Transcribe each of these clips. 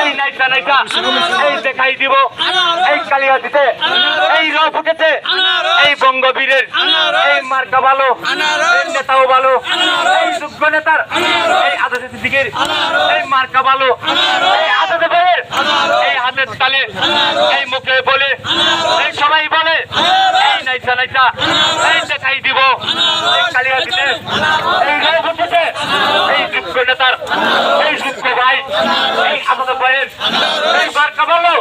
এই নাইটা নাইটা এই দেখাই দিব এই কালিয়াতিতে এই রথ উঠেছে এই বঙ্গবীরের এই মার্কা ভালো এই নেতাও ভালো এই এই আদর্শ সিদ্দিকের এই মার্কা ভালো এই ভাইয়ের এই হাতের তালে এই মুখে বলে এই সবাই বলে এই নাইটা নাইটা এই দেখাই দিব এই কালিয়াতিতে এই রথ উঠেছে এই যোগ্য নেতার এই যোগ্য ভাই এই ভাইয়ের এই মার্কা ভালো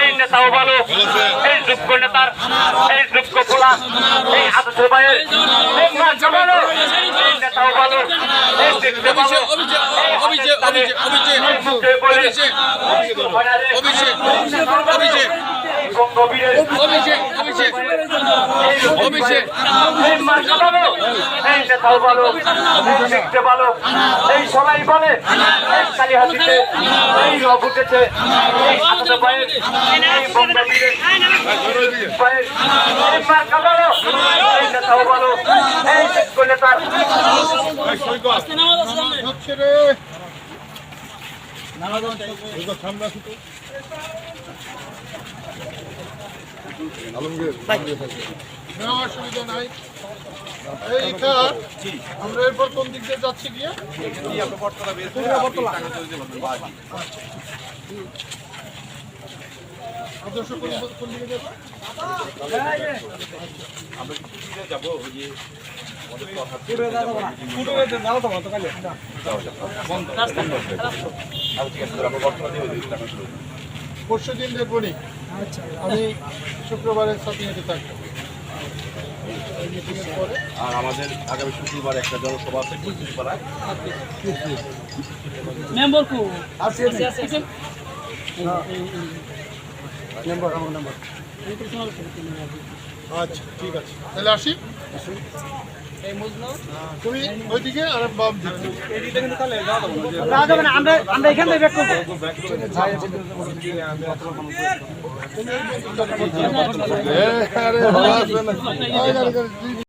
এই নেতাও ভালো এই যোগ্য নেতার এই যোগ্য পোলা এই আদর্শ ভাইয়ের এই মার্কা ভালো এই নেতাও ভালো এই দেখতে ভালো অভিষেক, অভিষেক, অভিষেক, এই মুখে অভিষেক, অভিষেক, অভিষেক, এই অভিষেক অভিষেক অভিষেক এই মার্কা ভালো এই নেতাও ভালো এই দেখতে ভালো এই সবাই বলে এই কালীহাতিতে এই রব উঠেছে এই আদর্শ ভাইয়ের এই বঙ্গবীরের ভাইয়ের এই মার্কা ভালো এই নেতাও ভালো। এই যোগ্য নেতার হচ্ছে রে ওইটা সামনে আসি তো। না, অসুবিধা নাই। আমরা এরপর কোন দিক দিয়ে যাচ্ছি গিয়ে? যাব? পরশু দিন দেখব নি। আমি শুক্রবারের সাথে থাকব। আর আমাদের আগামী শুক্রবার একটা জনসভা আছে কুলকুচিপাড়ায় মেম্বার কো? আচ্ছা ঠিক আছে। তাহলে আসি? তুমি ওইদিকে আর বাম দিকে। আমরা আমরা এখান থেকে ব্যাক করব। আরে ভালো আসবে না।